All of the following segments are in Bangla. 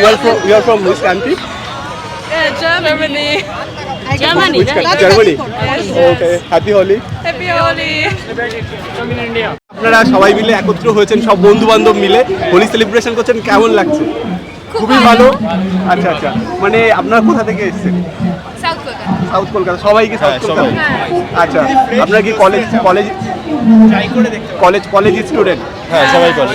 you are from you are from which country? Yeah, Germany. Germany. Which country? Germany. Yes. Okay. Happy Holi. Happy Holi. আপনারা সবাই মিলে একত্র হয়েছেন সব বন্ধু বান্ধব মিলে হোলি সেলিব্রেশন করছেন কেমন লাগছে খুবই ভালো আচ্ছা আচ্ছা মানে আপনারা কোথা থেকে এসেছেন সাউথ কলকাতা সাউথ সবাই কি সাউথ হ্যাঁ, কলকাতা আচ্ছা আপনারা কি college college college college student হ্যাঁ সবাই করে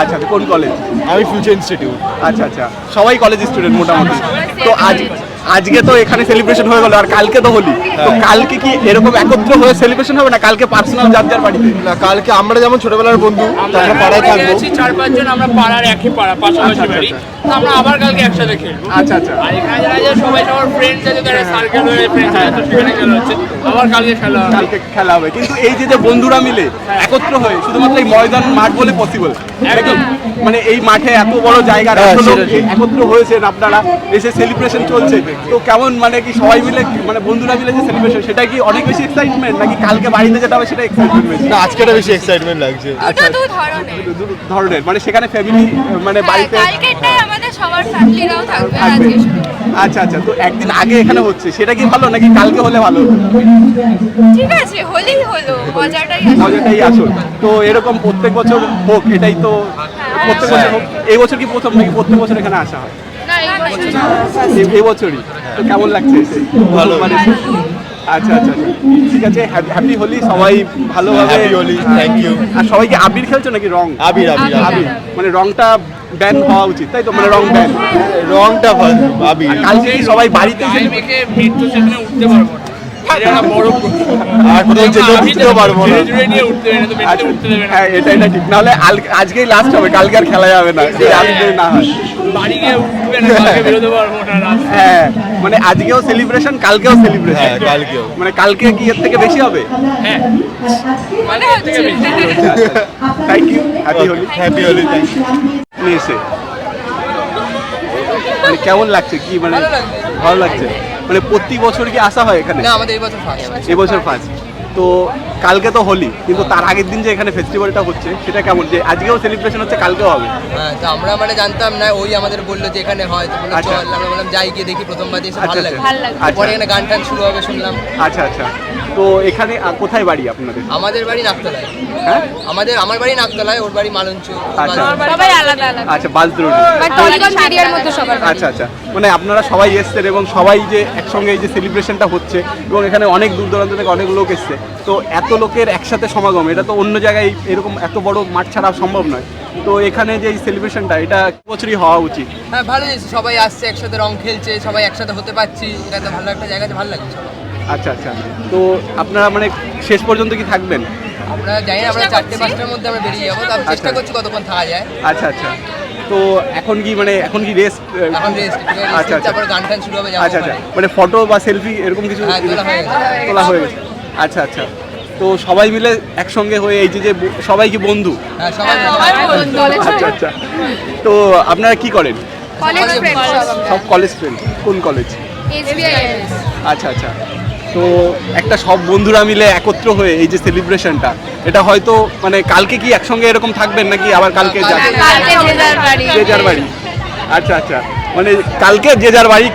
আচ্ছা আচ্ছা, কোন কলেজ আমি ফিউচার ইনস্টিটিউট আচ্ছা আচ্ছা। সবাই কলেজ স্টুডেন্ট মোটামুটি। তো আজ আজকে তো এখানে সেলিব্রেশন হয়ে গেল আর কালকে তো হোলি। তো কালকে কি এরকম একত্র হয়ে সেলিব্রেশন হবে না কালকে পার্সোনাল যার যার বাড়িতে? না কালকে আমরা যেমন ছোটবেলার বন্ধু আমরা পাড়ায় থাকব। চার পাঁচজন আমরা পাড়ার একই পাড়া পাশাপাশি আচ্ছা, বাড়ি। আচ্ছা। আমরা আবার কালকে একসাথে খেলব। আচ্ছা আচ্ছা। আর এখানে যারা যারা সবাই সবার ফ্রেন্ডস আছে তারা সার্কেল হয়ে ফ্রেন্ডস আছে তো সেখানে খেলা হচ্ছে। আবার কালকে খেলা হবে। কালকে খেলা হবে। কিন্তু এই যে যে বন্ধুরা মিলে একত্র হয়ে শুধুমাত্র এই ময়দান মাঠ বলে পসিবল একদম। মানে এই মাঠে এত বড় জায়গা হ্যাঁ। একত্র হয়েছেন আপনারা এসে সেলিব্রেশন চলছে। তো কেমন মানে কি সবাই মিলে মানে বন্ধুরা মিলে যে সেলিব্রেশন সেটা কি অনেক বেশি এক্সাইটমেন্ট নাকি কালকে বাড়িতে যেটা হবে সেটা এক্সাইটমেন্ট না আজকেটা বেশি এক্সাইটমেন্ট লাগছে। আচ্ছা ধরনের। মানে সেখানে ফ্যামিলি মানে হ্যাঁ, বাড়িতে সবার ফ্যামিলিরাও থাকবে আজকে আচ্ছা আচ্ছা তো একদিন আগে এখানে হচ্ছে সেটা কি ভালো নাকি কালকে হলে ভালো? ঠিক আছে হোলি হলো মজাটাই আছে মজাটাই আসল। তো এরকম প্রত্যেক বছর হোক এটাই তো প্রত্যেক বছর হোক এই বছর কি প্রথম নাকি প্রত্যেক বছর এখানে আসা হয়? না এই বছর। এই- এই বছরই। তো কেমন লাগছে? ভালো। মানে আচ্ছা আচ্ছা আচ্ছা। ঠিক আছে হ্যাপি হোলি সবাই ভালোভাবে হ্যাপি হোলি থ্যাংক ইউ আর সবাইকে আবির খেলছো নাকি রং? আবির আবির আবির। মানে রংটা ব্যান হওয়া উচিত তাই তো? মানে রং ব্যান রংটা ভালো, আবির। কালকে সবাই বাড়িতে মেখে উঠতে পারব আর কোথাও পারব না। না আচ্ছা, হ্যাঁ ঠিক। নাহলে আজকেই লাস্ট হবে কালকে আর খেলা যাবে না। যদি আজকে না হয়। হ্যাঁ মানে আজকেও সেলিব্রেশন কালকেও সেলিব্রেশন হ্যাঁ কালকেও। মানে কালকে কি এর থেকে বেশি হবে? হ্যাঁ। মনে thank you happy Holi happy Holi thank you মানে কেমন লাগছে? কি মানে ভালো লাগছে? মানে প্রতি বছর কি আসা হয় এখানে? না আমাদের এই বছর ফার্স্ট এবছর ফার্স্ট তো কালকে তো হোলি কিন্তু তার আগের দিন যে এখানে ফেস্টিভ্যালটা হচ্ছে সেটা কেমন? যে আজকেও সেলিব্রেশন হচ্ছে কালকেও হবে? হ্যাঁ তো আমরা মানে জানতাম না ওই আমাদের বলল যে এখানে হয় তো বলল আচ্ছা। চল আমরা বললাম যাই গিয়ে দেখি প্রথমবার এসে আচ্ছা ভালো লাগে আচ্ছা। ভালো লাগবে। আচ্ছা। পরে এখানে গান টান শুরু হবে শুনলাম। আচ্ছা আচ্ছা। তো এখানে কোথায় বাড়ি আপনাদের? আমাদের বাড়ি নাকতলায়। হ্যাঁ? আমাদের আমার বাড়ি নাকতলায় ওর বাড়ি মালঞ্চ। আচ্ছা। সবাই আলাদা আলাদা। আচ্ছা বালদ্রোড আচ্ছা আচ্ছা। মানে আপনারা সবাই এসছেন এবং সবাই যে একসঙ্গে এই যে সেলিব্রেশনটা হচ্ছে এবং এখানে অনেক দূর দূরান্ত থেকে অনেক লোক এসছে। তো এত লোকের একসাথে সমাগম এটা তো অন্য জায়গায় এরকম এত বড় মাঠ ছাড়া সম্ভব নয়। তো এখানে যে এই সেলিব্রেশনটা এটা বছরই হওয়া উচিত। হ্যাঁ ভালো জিনিস সবাই আসছে একসাথে রং খেলছে সবাই একসাথে হতে পারছি। এটা তো ভালো একটা জায়গাতে ভালো লাগছে আচ্ছা আচ্ছা। তো আপনারা মানে শেষ পর্যন্ত কি থাকবেন? আমরা জানি না আমরা চারটে পাঁচটার মধ্যে আমরা বেরিয়ে যাব। তো আমি চেষ্টা আচ্ছা। করছি কতক্ষণ থাকা যায়। আচ্ছা আচ্ছা। তো এখন কি মানে এখন কি রেস্ট এখন রেস্ট আচ্ছা আচ্ছা। তারপর গান টান শুরু হবে আচ্ছা আচ্ছা। মানে ফটো বা সেলফি এরকম কিছু হ্যাঁ তোলা হয়ে গেছে। হয়ে আচ্ছা আচ্ছা। তো সবাই মিলে একসঙ্গে হয়ে এই যে যে সবাই কি বন্ধু? হ্যাঁ বন্ধু। আচ্ছা আচ্ছা। তো আপনারা কি করেন? কলেজ ফ্রেন্ড সব কলেজ ফ্রেন্ড কোন কলেজ এসবিআই আচ্ছা আচ্ছা। তো একটা সব বন্ধুরা মিলে একত্র হয়ে এই যে সেলিব্রেশনটা এটা হয়তো মানে কালকে কি একসঙ্গে এরকম থাকবেন নাকি আবার কালকে যে যার বাড়ি। আচ্ছা আচ্ছা। মানে কালকে যে যার বাড়ি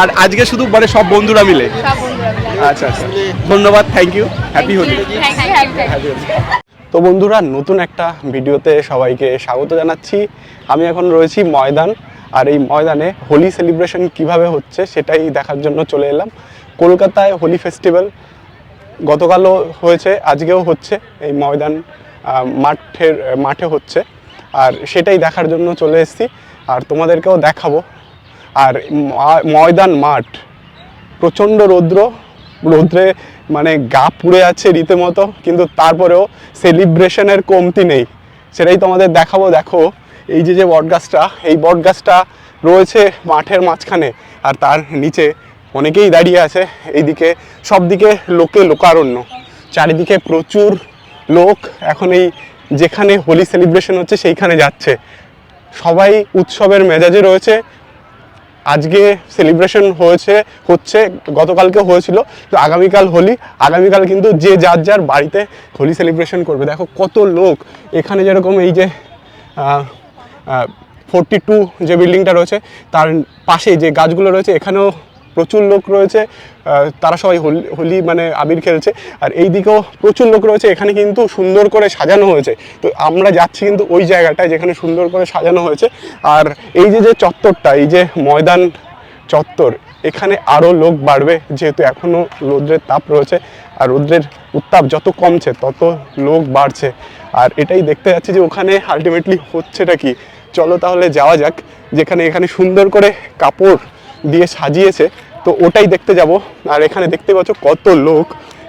আর আজকে শুধু মানে সব বন্ধুরা মিলে। আচ্ছা আচ্ছা। ধন্যবাদ থ্যাংক ইউ হ্যাপি হোলি. তো বন্ধুরা নতুন একটা ভিডিওতে সবাইকে স্বাগত জানাচ্ছি। আমি এখন রয়েছি ময়দান আর এই ময়দানে হোলি সেলিব্রেশন কীভাবে হচ্ছে সেটাই দেখার জন্য চলে এলাম। কলকাতায় হোলি ফেস্টিভ্যাল গতকালও হয়েছে, আজকেও হচ্ছে। এই ময়দান মাঠের, মাঠে হচ্ছে। আর সেটাই দেখার জন্য চলে এসেছি। আর তোমাদেরকেও দেখাবো। আর ময়দান মাঠ। প্রচণ্ড রৌদ্র। রৌদ্রে মানে গা পুড়ে আছে রীতিমতো, কিন্তু তারপরেও সেলিব্রেশনের কমতি নেই। সেটাই তোমাদের দেখাবো। দেখো, এই যে যে বটগাছটা, এই বটগাছটা রয়েছে মাঠের মাঝখানে, আর তার নিচে অনেকেই দাঁড়িয়ে আছে এইদিকে। সব দিকে লোকে লোকারণ্য। চারিদিকে প্রচুর লোক। এখন এই যেখানে হোলি সেলিব্রেশন হচ্ছে সেইখানে যাচ্ছে। সবাই উৎসবের মেজাজে রয়েছে। আজকে সেলিব্রেশন হয়েছে, হচ্ছে, গতকালকে হয়েছিল। তো আগামীকাল হোলি। আগামীকাল কিন্তু যে যার যার বাড়িতে হোলি সেলিব্রেশন করবে। দেখো কত লোক। এখানে যেরকম এই যে ফোরটি টু যে বিল্ডিংটা রয়েছে, তার পাশেই যে গাছগুলো রয়েছে, এখানেও প্রচুর লোক রয়েছে তারা সবাই হোলি হোলি মানে আবির খেলছে, আর এই দিকেও প্রচুর লোক রয়েছে, এখানে কিন্তু সুন্দর করে সাজানো হয়েছে। তো আমরা যাচ্ছি কিন্তু ওই জায়গাটায় যেখানে সুন্দর করে সাজানো হয়েছে, আর এই যে যে চত্বরটা, এই যে ময়দান চত্বর, এখানে আরও লোক বাড়বে, যেহেতু এখনও রৌদ্রের তাপ রয়েছে, আর রৌদ্রের উত্তাপ যত কমছে, তত লোক বাড়ছে। আর এটাই দেখতে যাচ্ছি যে, ওখানে আলটিমেটলি হচ্ছেটা কি। চলো তাহলে যাওয়া যাক, যেখানে এখানে সুন্দর করে কাপড় দিয়ে সাজিয়েছে। তো ওটাই দেখতে যাব। আর এখানে দেখতে পাচ্ছ কত লোক।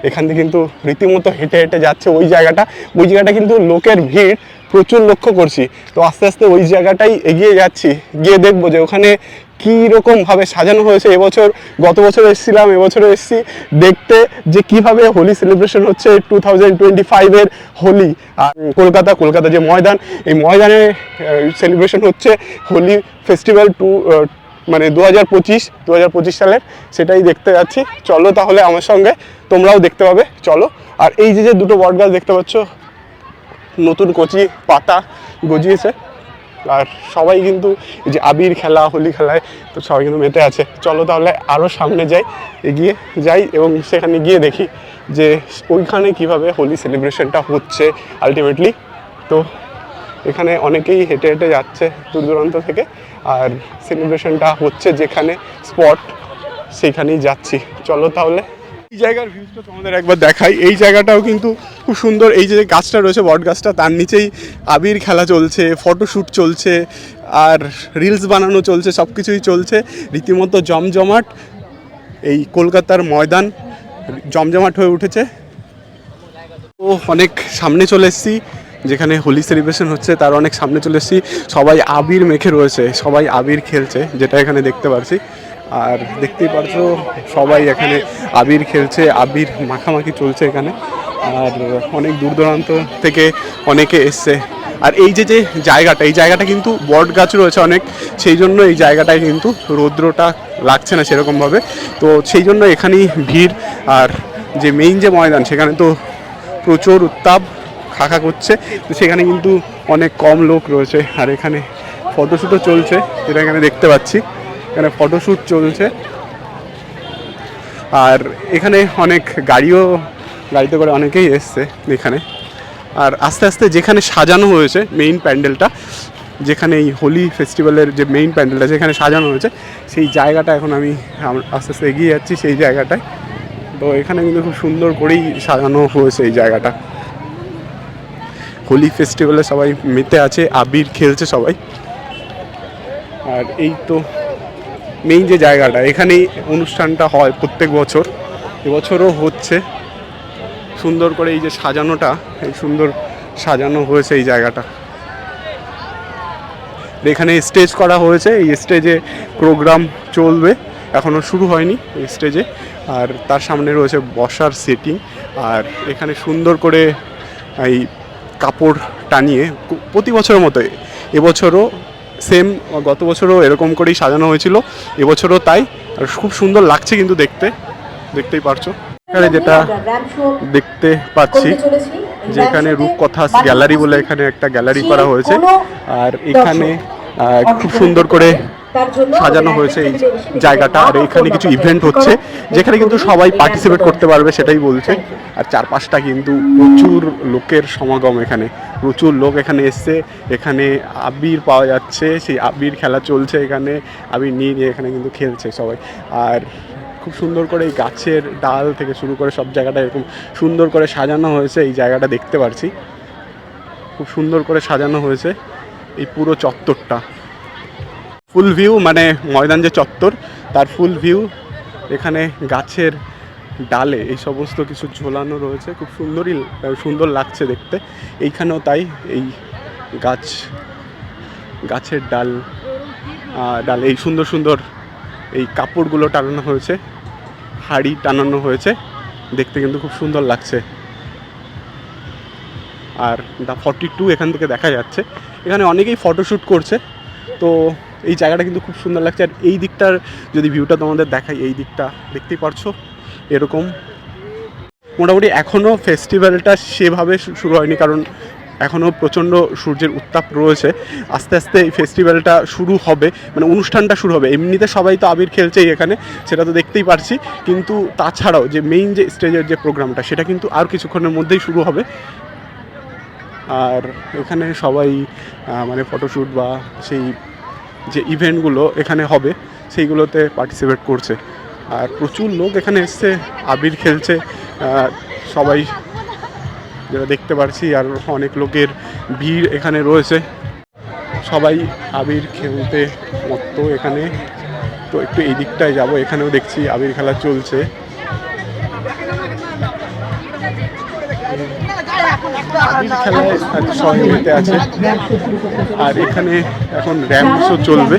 এখান থেকে কিন্তু রীতিমতো হেঁটে হেঁটে যাচ্ছে ওই জায়গাটা। ওই জায়গাটা কিন্তু লোকের ভিড়। প্রচুর লক্ষ্য করছি। তো আস্তে আস্তে ওই জায়গাটাই এগিয়ে যাচ্ছি। গিয়ে দেখব যে ওখানে কী রকমভাবে সাজানো হয়েছে। এবছর গত বছর এসেছিলাম, এবছরও এসেছি। দেখতে যে কীভাবে হোলি সেলিব্রেশন হচ্ছে টু থাউজেন্ড টোয়েন্টি ফাইভের হোলি। আর কলকাতা কলকাতা যে ময়দান, এই ময়দানে সেলিব্রেশন হচ্ছে হোলি ফেস্টিভ্যাল টু মানে দু হাজার পঁচিশ দু হাজার পঁচিশ সালের সেটাই দেখতে যাচ্ছি। চলো তাহলে আমার সঙ্গে, তোমরাও দেখতে পাবে, চলো। আর এই যে যে দুটো বট গাছ দেখতে পাচ্ছ, নতুন কচি পাতা গজিয়েছে। আর সবাই কিন্তু এই যে আবির খেলা, হোলি খেলায় তো সবাই কিন্তু মেতে আছে। চলো তাহলে আরও সামনে যাই, এগিয়ে যাই এবং সেখানে গিয়ে দেখি যে ওইখানে কীভাবে হোলি সেলিব্রেশনটা হচ্ছে আলটিমেটলি তো এখানে অনেকেই হেঁটে হেঁটে যাচ্ছে দূর দূরান্ত থেকে। আর সেলিব্রেশনটা হচ্ছে যেখানে স্পট, সেখানেই যাচ্ছি। চলো তাহলে। এই জায়গার ভিউজটা তোমাদের একবার দেখাই। এই জায়গাটাও কিন্তু খুব সুন্দর। এই যে গাছটা রয়েছে, বট গাছটা, তার নিচেই আবির খেলা চলছে ফটোশ্যুট চলছে, আর রিলস বানানো চলছে সব কিছুই চলছে। রীতিমতো জমজমাট এই কলকাতার ময়দান জমজমাট হয়ে উঠেছে। ও, অনেক সামনে চলে এসেছি। যেখানে হোলি সেলিব্রেশন হচ্ছে, তার অনেক সামনে চলে এসেছি। সবাই আবির মেখে রয়েছে, সবাই আবির খেলছে, যেটা এখানে দেখতে পারছি। আর দেখতেই পারছ, সবাই এখানে আবির খেলছে, আবির মাখামাখি চলছে এখানে। আর অনেক দূর দূরান্ত থেকে অনেকে এসছে। আর এই যে যে জায়গাটা, এই জায়গাটা কিন্তু বট গাছ রয়েছে অনেক, সেই জন্য এই জায়গাটায় কিন্তু রৌদ্রটা লাগছে না সেরকমভাবে। তো সেই জন্য এখানেই ভিড়। আর যে মেইন যে ময়দান, সেখানে তো প্রচুর উত্তাপ। খাখা করছে। তো সেখানে কিন্তু অনেক কম লোক রয়েছে। আর এখানে ফটোশ্যুটও চলছে, যেটা এখানে দেখতে পাচ্ছি। এখানে ফটোশ্যুট চলছে। আর এখানে অনেক গাড়িও, গাড়িতে করে অনেকেই এসছে এখানে। আর আস্তে আস্তে যেখানে সাজানো হয়েছে মেইন প্যান্ডেলটা, যেখানে এই হোলি ফেস্টিভ্যালের যে মেইন প্যান্ডেলটা যেখানে সাজানো হয়েছে, সেই জায়গাটা এখন আমি, আস্তে আস্তে এগিয়ে যাচ্ছি সেই জায়গাটায়। তো এখানে কিন্তু খুব সুন্দর করেই সাজানো হয়েছে এই জায়গাটা। হোলি ফেস্টিভ্যালে সবাই মেতে আছে, আবির খেলছে সবাই। আর এই তো মেইন যে জায়গাটা, এখানেই অনুষ্ঠানটা হয় প্রত্যেক বছর। এবছরও হচ্ছে। সুন্দর করে এই যে সাজানোটা, এই সুন্দর সাজানো হয়েছে এই জায়গাটা। এখানে স্টেজ করা হয়েছে, এই স্টেজে প্রোগ্রাম চলবে এখনও শুরু হয়নি এই স্টেজে আর তার সামনে রয়েছে বসার সেটিং আর এখানে সুন্দর করে এই কাপড় টানিয়ে প্রতি বছরের মতো এবছরও সেম গত বছরও এরকম করেই সাজানো হয়েছিল। এবছরও তাই। আর খুব সুন্দর লাগছে কিন্তু দেখতে। দেখতেই পারছ। এখানে যেটা দেখতে পাচ্ছি যেখানে রূপকথা গ্যালারি বলে এখানে একটা গ্যালারি করা হয়েছে। আর এখানে খুব সুন্দর করে সাজানো হয়েছে এই জায়গাটা। আর এখানে কিছু ইভেন্ট হচ্ছে যেখানে কিন্তু সবাই পার্টিসিপেট করতে পারবে সেটাই বলছে। আর চারপাশটা কিন্তু প্রচুর লোকের সমাগম এখানে। প্রচুর লোক এখানে এসছে। এখানে আবির পাওয়া যাচ্ছে। সেই আবির খেলা চলছে এখানে। আবির নিয়ে নিয়ে এখানে কিন্তু খেলছে সবাই। আর খুব সুন্দর করে এই গাছের ডাল থেকে শুরু করে সব জায়গাটা এরকম সুন্দর করে সাজানো হয়েছে। এই জায়গাটা দেখতে পারছি। খুব সুন্দর করে সাজানো হয়েছে। এই পুরো চত্বরটা। ফুল ভিউ মানে ময়দান যে চত্বর, তার ফুল ভিউ এখানে গাছের ডালে এই সমস্ত কিছু ঝোলানো রয়েছে। খুব সুন্দরই, সুন্দর লাগছে দেখতে। এইখানেও তাই এই গাছ, গাছের ডাল ডাল, এই সুন্দর সুন্দর এই কাপড়গুলো টানানো হয়েছে, হাড়ি টানানো হয়েছে। দেখতে কিন্তু খুব সুন্দর লাগছে। আর দা ফর্টি টু এখান থেকে দেখা যাচ্ছে। এখানে অনেকেই ফটোশ্যুট করছে। তো এই জায়গাটা কিন্তু খুব সুন্দর লাগছে। আর এই দিকটার যদি ভিউটা তোমাদের দেখাই, এই দিকটা দেখতেই পারছ, এরকম। মোটামুটি এখনও ফেস্টিভ্যালটা সেভাবে শুরু হয়নি, কারণ এখনও প্রচণ্ড সূর্যের উত্তাপ রয়েছে। আস্তে আস্তে এই ফেস্টিভ্যালটা শুরু হবে মানে অনুষ্ঠানটা শুরু হবে। এমনিতে সবাই তো আবির খেলছেই এখানে, সেটা তো দেখতেই পারছি। কিন্তু তাছাড়াও যে মেইন যে স্টেজের যে প্রোগ্রামটা সেটা কিন্তু আর কিছুক্ষণের মধ্যেই শুরু হবে। আর এখানে সবাই মানে ফটোশ্যুট বা সেই যে ইভেন্টগুলো এখানে হবে, সেইগুলোতে পার্টিসিপেট করছে। আর প্রচুর লোক এখানে এসছে, আবির খেলছে সবাই যেটা দেখতে পারছি, আর অনেক লোকের ভিড় এখানে রয়েছে। সবাই আবির খেলতে মতো এখানে। তো একটু এই দিকটায় যাব, এখানেও দেখছি আবির খেলা চলছে। আজ সবাই মেতে আছে। আর এখানে এখন র্যাম্পসও চলবে।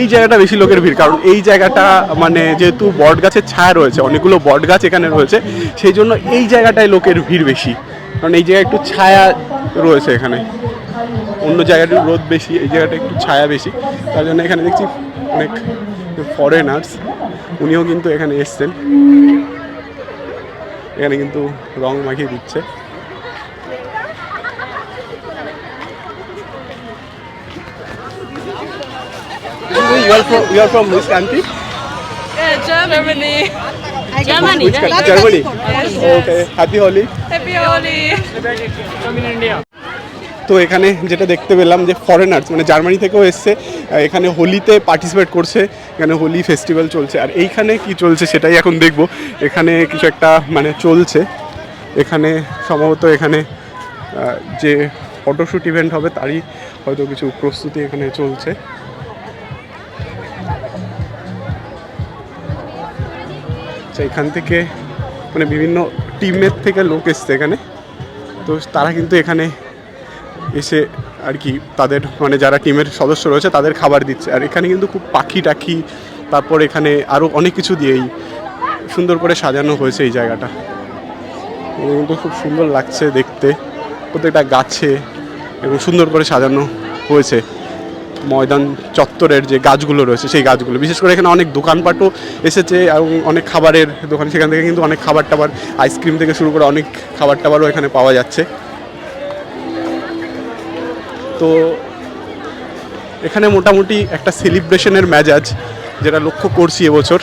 এই জায়গাটা বেশি লোকের ভিড়, কারণ এই জায়গাটা মানে যেহেতু বট গাছের ছায়া রয়েছে, অনেকগুলো বট গাছ এখানে রয়েছে, সেই জন্য এই জায়গাটায় লোকের ভিড় বেশি। কারণ এই জায়গায় একটু ছায়া রয়েছে এখানে। অন্য জায়গাটা রোদ বেশি, এই জায়গাটা একটু ছায়া বেশি। তার জন্য এখানে দেখছি অনেক ফরেনার্স উনিও কিন্তু এখানে এসছেন। এখানে কিন্তু রং মাখিয়ে দিচ্ছে You are from you are from which country? Germany. Germany. Which country? Germany. Okay. Happy Holi. Happy Holi. তো এখানে যেটা দেখতে পেলাম যে ফরেনার্স মানে জার্মানি থেকেও এসছে এখানে হোলিতে পার্টিসিপেট করছে, এখানে হোলি ফেস্টিভ্যাল চলছে। আর এইখানে কি চলছে সেটাই এখন দেখব। এখানে কিছু একটা মানে চলছে। এখানে সম্ভবত এখানে যে ফটোশ্যুট ইভেন্ট হবে তারই হয়তো কিছু প্রস্তুতি এখানে চলছে। আচ্ছা এখান থেকে মানে বিভিন্ন টিমের থেকে লোক এসছে এখানে। তো তারা কিন্তু এখানে এসে আর কি তাদের মানে যারা টিমের সদস্য রয়েছে তাদের খাবার দিচ্ছে। আর এখানে কিন্তু খুব পাখি টাখি, তারপর এখানে আরও অনেক কিছু দিয়েই সুন্দর করে সাজানো হয়েছে এই জায়গাটা। কিন্তু খুব সুন্দর লাগছে দেখতে। প্রত্যেকটা গাছে এবং সুন্দর করে সাজানো হয়েছে। ময়দান চত্বরের যে গাছগুলো রয়েছে সেই গাছগুলো। বিশেষ করে এখানে অনেক দোকানপাটও এসেছে এবং অনেক খাবারের দোকান। সেখান থেকে কিন্তু অনেক খাবার টাবার আইসক্রিম থেকে শুরু করে অনেক খাবার টাবারও এখানে পাওয়া যাচ্ছে। তো এখানে মোটামুটি একটা সেলিব্রেশনের মেজাজ যেটা লক্ষ্য করছি এবছর।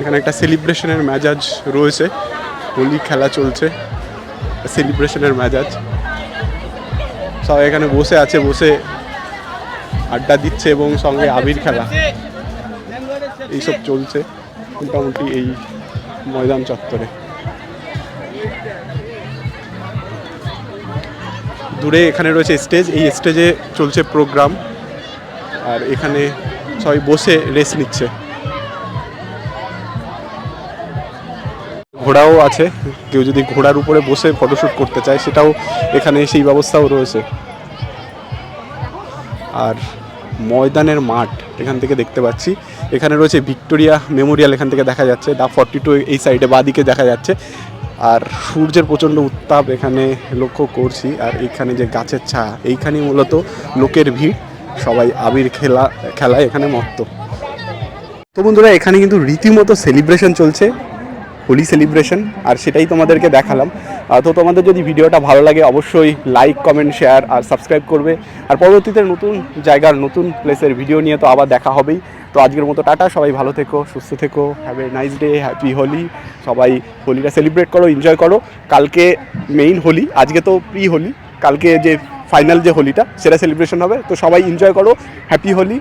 এখানে একটা সেলিব্রেশনের মেজাজ রয়েছে, হোলি খেলা চলছে সেলিব্রেশনের মেজাজ। সবাই এখানে বসে আছে, বসে আড্ডা দিচ্ছে এবং সঙ্গে আবির খেলা। এইসব চলছে, মোটামুটি এই ময়দান চত্বরে। দূরে এখানে রয়েছে স্টেজ, এই স্টেজে চলছে প্রোগ্রাম। আর এখানে সবাই বসে রেস্ট নিচ্ছে। ঘোড়াও আছে, কেউ যদি ঘোড়ার উপরে বসে ফটোশ্যুট করতে চায়, সেটাও এখানে সেই ব্যবস্থাও রয়েছে। আর ময়দানের মাঠ এখান থেকে দেখতে পাচ্ছি। এখানে রয়েছে ভিক্টোরিয়া মেমোরিয়াল এখান থেকে দেখা যাচ্ছে। দা ফর্টি টু এই সাইডে বাদিকে দেখা যাচ্ছে। আর সূর্যের প্রচণ্ড উত্তাপ এখানে লক্ষ্য করছি, আর এখানে যে গাছের ছা এইখানেই মূলত লোকের ভিড়, সবাই আবির খেলা, খেলায় এখানে মত্ত। তো বন্ধুরা, এখানে কিন্তু রীতিমতো সেলিব্রেশন চলছে, হোলি সেলিব্রেশন আর সেটাই তোমাদেরকে দেখালাম। তো তোমাদের যদি ভিডিওটা ভালো লাগে, অবশ্যই লাইক কমেন্ট শেয়ার আর সাবস্ক্রাইব করবে। আর পরবর্তীতে নতুন জায়গার নতুন প্লেসের ভিডিও নিয়ে তো আবার দেখা হবেই। তো আজকের মতো টাটা, সবাই ভালো থেকো, সুস্থ থেকো have a nice day happy Holi সবাই হোলিটা সেলিব্রেট করো এনজয় করো। কালকে মেইন হোলি আজকে তো প্রি হোলি কালকে যে ফাইনাল যে হোলিটা সেটা সেলিব্রেশন হবে। তো সবাই এনজয় করো হ্যাপি হোলি